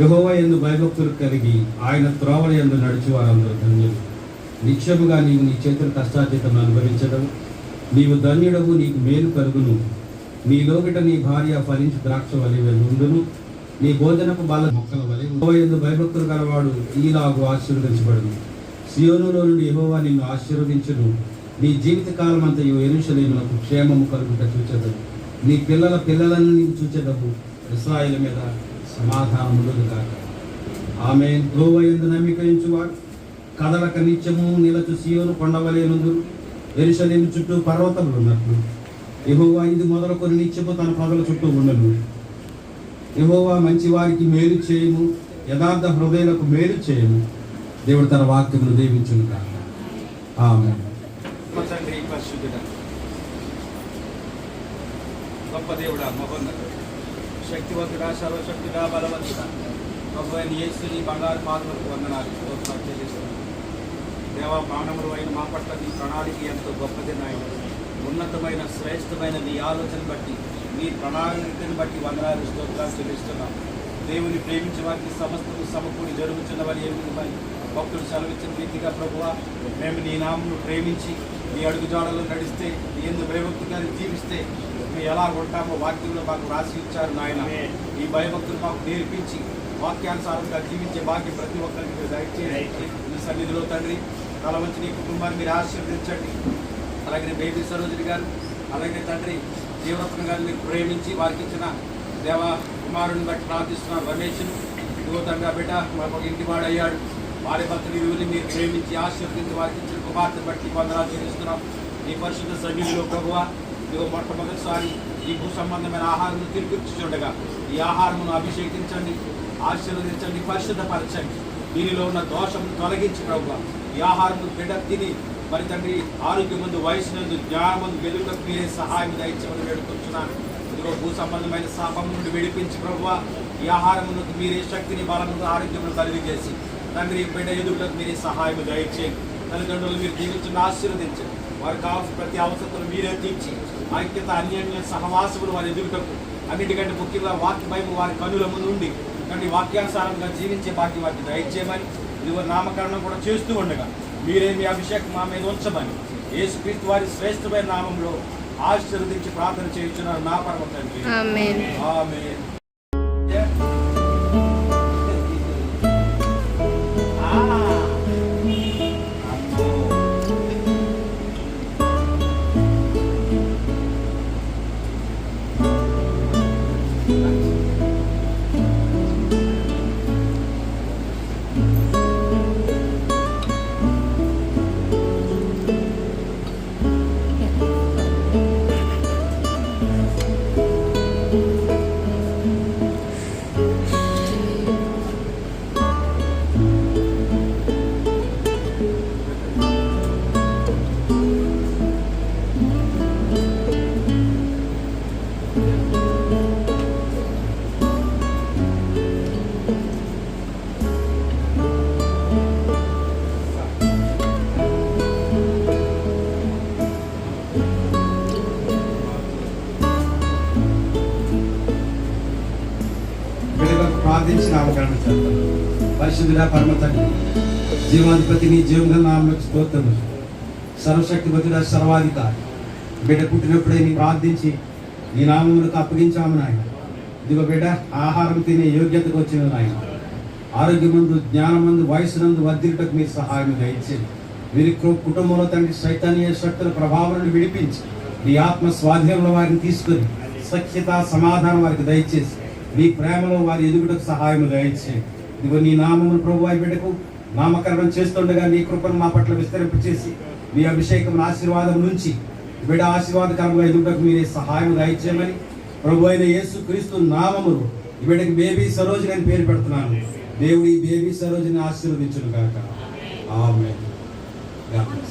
యహోవ ఎందు భయభక్తులు కలిగి ఆయన త్రోవల ఎందు నడిచి వారందరూ ధన్యులు. నిక్షముగా నీవు నీ చేతుల కష్టాతీతం అనుభవించడం నీవు ధన్యుడవు నీకు మేలు కలుగును. నీ లోకిట నీ భార్య ఫలించి ద్రాక్ష వలె ఉండును. నీ భోజనపు బాల మొక్కల వలె ఎందు భయభక్తులు గలవాడు ఈలాగు ఆశీర్వదించబడును. సియోనులో నుండి యహోవా నిన్ను ఆశీర్వదించును. నీ జీవిత కాలం అంతయు ఎరుషలేమునకు క్షేమము కలుగుట చూచెదవు. నీ పిల్లల పిల్లలను నీకు చూచెదవు. ఇస్రాయిల్ మీద సమాధానములు గాక ఆమె ఎందు నమ్మికరించువాడు. కదలక నిత్యము నిలచు సియోను కొండవలేనుందురు. ఎరుషలేము చుట్టూ పర్వతములు ఉన్నట్లు. ఇహోవా ఇది మొదలుకొని నిత్యము తన ప్రజల చుట్టూ ఉండను ఇహోవా మంచి వారికి మేలు చేయము. యథార్థ హృదయులకు మేలు చేయము. దేవుడు తన వాక్యమును దీవించును కాక ఆమె గొప్ప దేవుడా మహోన్నతుడు. శక్తివంతుడా సర్వశక్తుడా బలవంతుడ. ప్రభు ఏసుని బంగారు పాదములకు వందనాలు. స్తోత్రాలు చెల్లిస్తున్నాను దేవా మానవుడు అయిన మా పట్ల నీ ప్రణాళిక ఎంతో గొప్పది నాయన. ఉన్నతమైన శ్రేష్టమైన నీ ఆలోచన బట్టి నీ ప్రణాళికను బట్టి వందనాలు స్తోత్రాలు చెల్లిస్తున్నాం. దేవుని ప్రేమించే వారికి సమస్తము సమకూడి జరుగుతున్నవని ఏమి భక్తుడు సెలవిచ్చిన రీతిగా ప్రభువ మేము నీ నామను ప్రేమించి నీ అడుగుజాడలో నడిస్తే నీ ఎందు ప్రేమక్తిగా జీవిస్తే ఎలా ఉంటామో వాక్యంలో మాకు రాసి ఇచ్చారు నాయన. ఈ భయభక్తులు మాకు నేర్పించి వాక్యానుసారంగా జీవించే భాగ్యం ప్రతి ఒక్కరికి దయచేసి ఈ సన్నిధిలో తండ్రి తల వచ్చి నీ కుటుంబాన్ని మీరు ఆశీర్వదించండి. అలాగే బేబీ సరోజిని గారు అలాగే తండ్రి జీవరత్న గారిని మీరు ప్రేమించి వారికి ఇచ్చిన దేవ కుమారుని బట్టి ప్రార్థిస్తున్నారు రమేష్ను. ఇదిగో తండ్రి బిడ్డ మాకు ఒక ఇంటి వాడు అయ్యాడు వారి భక్తుని విలువని మీరు ప్రేమించి ఆశీర్వదించి వారికి ఇచ్చిన కుమార్తె బట్టి వందనాలు చెల్లిస్తున్నాం. ఈ పరిశుద్ధ సన్నిధిలో ప్రభువ ఇదిగో మొట్టమొదటిసారి ఈ భూ సంబంధమైన ఆహారం తిరిగిచ్చుండగా ఈ ఆహారమును అభిషేకించండి ఆశీర్వదించండి పరిశుద్ధపరచండి. దీనిలో ఉన్న దోషం తొలగించి ప్రభు ఈ ఆహారం బిడ్డ తిని మరి తండ్రి ఆరోగ్యం ముందు వయసు నందు జ్ఞానం ముందు వెలుగులకు మీరే సహాయం దయచేమని వేడుకొచ్చున్నాను ఇదిగో భూ సంబంధమైన శాపం నుండి విడిపించి ప్రభు ఈ ఆహారమునకు మీరే శక్తిని బలమును ఆరోగ్యమును కలిగి చేసి తండ్రి బిడ్డ ఎదుగులకు మీరే సహాయం దయచేయండి. తల్లిదండ్రులు మీరు దీవించిన ఆశీర్వదించండి. వారికి కావాల్సిన ప్రతి అవసరతను మీరే తీర్చి ఐక్యత అన్యోన్య సహవాసములు వారి ఎదుగుటకు అన్నిటికంటే ముఖ్యంగా వాక్య భయం వారి కనుల ముందు ఉండి కానీ వాక్యానుసారంగా జీవించే భాగ్యం వారికి దయచేయమని ఇదిగో నామకరణం కూడా చేస్తూ ఉండగా మీరే మీ అభిషేకం మా మీద ఉంచమని యేసుక్రీస్తు వారి శ్రేష్టమైన నామంలో ఆశీర్వదించి ప్రార్థన చేయించున్నారు నా పరమ తండ్రి. ప్రార్థించి నామకరణం చేస్తాను పరిశుద్ధుల పరమ తండ్రి జీవాధిపతి నీ జీవంగా నామలకు స్తోత్రం సర్వశక్తిపతుడ సర్వాధికారి బిడ్డ పుట్టినప్పుడే నీ ప్రార్థించి నీ నామములకు అప్పగించాము నాయన. ఇదిగో బిడ్డ ఆహారం తినే యోగ్యతకు వచ్చిన నాయన. ఆరోగ్యమందు జ్ఞానమందు వయసునందు వర్ధిల్టకు మీరు సహాయం దయచేది వీరి కుటుంబంలో తండ్రి సైతానీయ శక్తుల ప్రభావం నుండి విడిపించి నీ ఆత్మ స్వాధీనంలో వారిని తీసుకొని సఖ్యత సమాధానం వారికి దయచేసి నీ ప్రేమలో వారి ఎదుగుటకు సహాయం దయచేయండి ఇదిగో నీ నామమును ప్రభు బిడ్డకు నామకరణం చేస్తుండగా నీ కృపను మా పట్ల విస్తరింపచేసి నీ అభిషేకం ఆశీర్వాదం నుంచి బిడ్డ ఆశీర్వాదకరంగా ఎదుగుటకు మీరే సహాయం దయచేయమని ప్రభు అయిన యేసు క్రీస్తు నామములు ఈ బిడ్డకి బేబీ సరోజని అని పేరు పెడుతున్నాను. దేవుడి బేబీ సరోజిని ఆశీర్వదించును కాక ఆమె God bless.